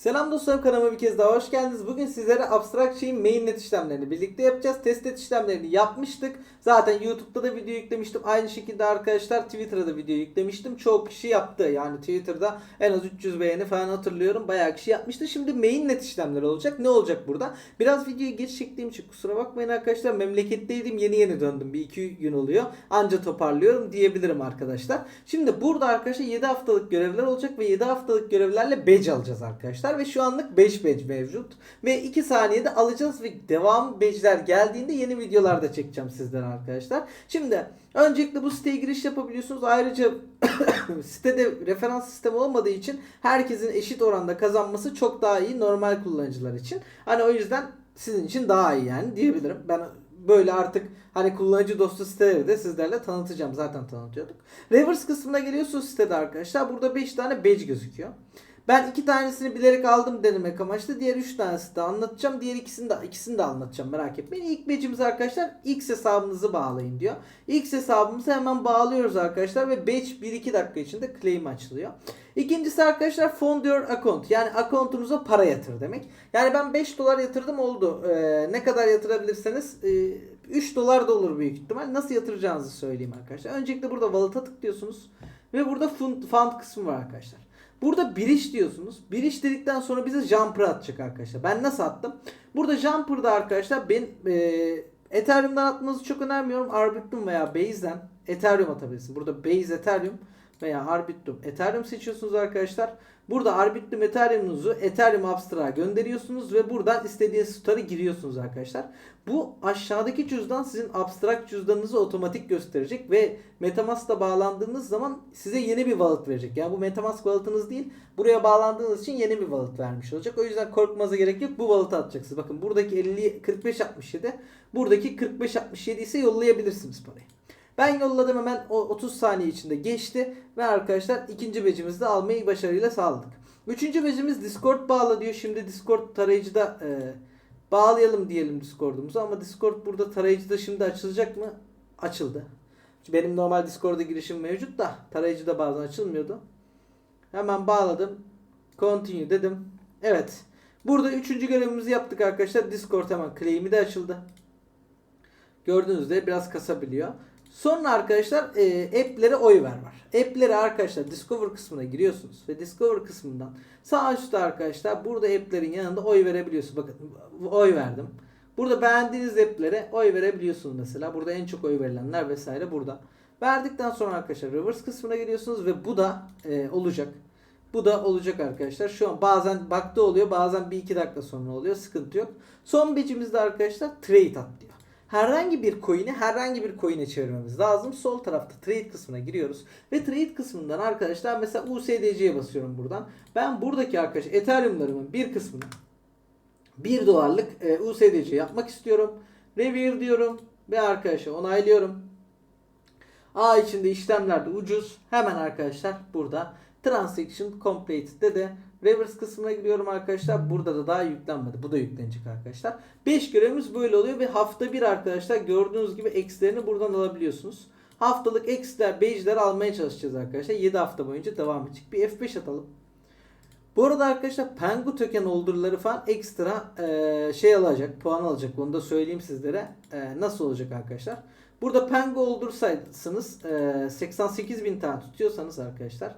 Selam dostlarım kanalıma bir kez daha hoş geldiniz. Bugün sizlere Abstract Chain mainnet işlemlerini birlikte yapacağız. Testnet işlemlerini yapmıştık. Zaten YouTube'da da video yüklemiştim. Aynı şekilde arkadaşlar Twitter'da da video yüklemiştim. Çoğu kişi yaptı. Yani Twitter'da en az 300 beğeni falan hatırlıyorum. Bayağı kişi yapmıştı. Şimdi mainnet işlemleri olacak. Ne olacak burada? Biraz videoyu geç çektiğim için kusura bakmayın arkadaşlar. Memleketteydim. Yeni yeni döndüm. Bir iki gün oluyor. Anca toparlıyorum diyebilirim arkadaşlar. Şimdi burada arkadaşlar 7 haftalık görevler olacak ve 7 haftalık görevlerle badge alacağız arkadaşlar. Ve şu anlık 5 badge mevcut. Ve 2 saniyede alacağız ve devam badge'ler geldiğinde yeni videolarda çekeceğim sizlere arkadaşlar. Şimdi öncelikle bu siteye giriş yapabiliyorsunuz. Ayrıca sitede referans sistemi olmadığı için herkesin eşit oranda kazanması çok daha iyi normal kullanıcılar için. Hani o yüzden sizin için daha iyi yani diyebilirim. Ben böyle artık hani kullanıcı dostu siteleri de sizlerle tanıtacağım. Zaten tanıtıyorduk. Reverse kısmına geliyorsunuz sitede arkadaşlar. Burada 5 tane badge gözüküyor. Ben iki tanesini bilerek aldım denemek amaçlı. Diğer üç tanesi de anlatacağım. Diğer ikisini de ikisini de anlatacağım merak etmeyin. İlk badge'imiz arkadaşlar X hesabınızı bağlayın diyor. X hesabımızı hemen bağlıyoruz arkadaşlar ve badge 1-2 dakika içinde claim açılıyor. İkincisi arkadaşlar fund your account. Yani account'unuza para yatır demek. Yani ben 5 dolar yatırdım oldu. Ee, ne kadar yatırabilirseniz e, 3 dolar da olur büyük ihtimal. Nasıl yatıracağınızı söyleyeyim arkadaşlar. Öncelikle burada wallet'a tıklıyorsunuz. Ve burada fund, fund kısmı var arkadaşlar. Burada biriş diyorsunuz. Biriş dedikten sonra bize jumper atacak arkadaşlar. Ben nasıl attım? Burada jumper'da arkadaşlar ben e, Ethereum'dan atmanızı çok önermiyorum. Arbitrum veya Base'den Ethereum atabilirsin. Burada Base Ethereum veya Arbitrum Ethereum seçiyorsunuz arkadaşlar. Burada Arbitrum Ethereum'unuzu Ethereum Abstract'a gönderiyorsunuz ve buradan istediğiniz tutarı giriyorsunuz arkadaşlar. Bu aşağıdaki cüzdan sizin Abstract cüzdanınızı otomatik gösterecek ve Metamask'la bağlandığınız zaman size yeni bir wallet verecek. Yani bu Metamask wallet'ınız değil. Buraya bağlandığınız için yeni bir wallet vermiş olacak. O yüzden korkmanıza gerek yok. Bu wallet'ı atacaksınız. Bakın buradaki 50 45 67, buradaki 45 67 ise yollayabilirsiniz parayı. Ben yolladım hemen o 30 saniye içinde geçti ve arkadaşlar ikinci becimizi de almayı başarıyla sağladık. Üçüncü becimiz Discord bağla diyor. Şimdi Discord tarayıcıda e, bağlayalım diyelim Discord'umuzu ama Discord burada tarayıcıda şimdi açılacak mı? Açıldı. Benim normal Discord'a girişim mevcut da tarayıcıda bazen açılmıyordu. Hemen bağladım. Continue dedim. Evet. Burada üçüncü görevimizi yaptık arkadaşlar. Discord hemen claim'i de açıldı. Gördüğünüz üzere biraz kasabiliyor. Sonra arkadaşlar e, app'lere oy ver var. App'lere arkadaşlar Discover kısmına giriyorsunuz ve Discover kısmından sağ üstte arkadaşlar burada app'lerin yanında oy verebiliyorsunuz. Bakın oy verdim. Burada beğendiğiniz app'lere oy verebiliyorsunuz mesela. Burada en çok oy verilenler vesaire burada. Verdikten sonra arkadaşlar reverse kısmına geliyorsunuz ve bu da e, olacak. Bu da olacak arkadaşlar. Şu an bazen bakta oluyor bazen bir iki dakika sonra oluyor. Sıkıntı yok. Son becimizde arkadaşlar trade at herhangi bir coin'i herhangi bir coin'e çevirmemiz lazım. Sol tarafta trade kısmına giriyoruz. Ve trade kısmından arkadaşlar mesela USDC'ye basıyorum buradan. Ben buradaki arkadaş Ethereum'larımın bir kısmını 1 dolarlık e, USDC yapmak istiyorum. Revere diyorum ve arkadaşa onaylıyorum. A içinde işlemlerde ucuz. Hemen arkadaşlar burada Transaction Completed'de de Reverse kısmına giriyorum arkadaşlar. Burada da daha yüklenmedi. Bu da yüklenecek arkadaşlar. 5 görevimiz böyle oluyor ve hafta bir arkadaşlar gördüğünüz gibi eksilerini buradan alabiliyorsunuz. Haftalık eksiler, badge'ler almaya çalışacağız arkadaşlar. 7 hafta boyunca devam edecek. Bir F5 atalım. Bu arada arkadaşlar Pengu token holdер'ları falan ekstra e, şey alacak, puan alacak. Onu da söyleyeyim sizlere. E, nasıl olacak arkadaşlar? Burada Pengu holdırsaysınız e, 88 bin tane tutuyorsanız arkadaşlar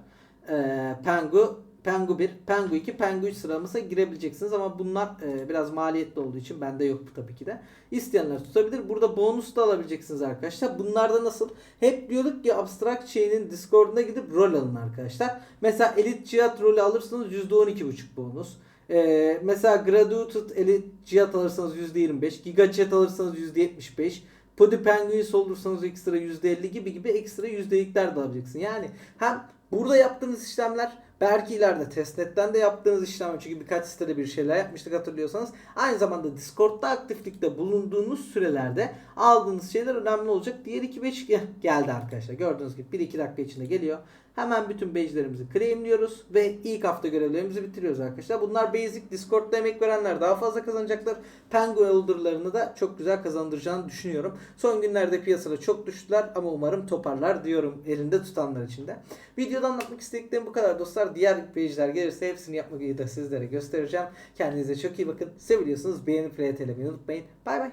e, Pengu Pengu 1, Pengu 2, Pengu 3 sıramıza girebileceksiniz ama bunlar e, biraz maliyetli olduğu için bende yok bu tabii ki de. İsteyenler tutabilir. Burada bonus da alabileceksiniz arkadaşlar. Bunlarda nasıl? Hep diyorduk ki Abstract Chain'in Discord'una gidip rol alın arkadaşlar. Mesela Elite Cihat rolü alırsanız %12.5 bonus. Ee, mesela Graduated Elite Cihat alırsanız %25, Giga Chat alırsanız %75, Podi Penguins olursanız ekstra %50 gibi gibi ekstra yüzdelikler de alacaksın. Yani hem burada yaptığınız işlemler Belki ileride testnetten de yaptığınız işlem çünkü birkaç sitede bir şeyler yapmıştık hatırlıyorsanız. Aynı zamanda Discord'da aktiflikte bulunduğunuz sürelerde aldığınız şeyler önemli olacak. Diğer 2-5 geldi arkadaşlar. Gördüğünüz gibi 1-2 dakika içinde geliyor. Hemen bütün badge'lerimizi claimliyoruz ve ilk hafta görevlerimizi bitiriyoruz arkadaşlar. Bunlar basic Discord'da emek verenler daha fazla kazanacaklar. Pengu Elder'larını da çok güzel kazandıracağını düşünüyorum. Son günlerde piyasada çok düştüler ama umarım toparlar diyorum elinde tutanlar için de. Videoda anlatmak istediklerim bu kadar dostlar. Diğer page'ler gelirse hepsini yapmayı da sizlere göstereceğim. Kendinize çok iyi bakın. Seviliyorsunuz. Beğenip RT'lemeyi unutmayın. Bay bay.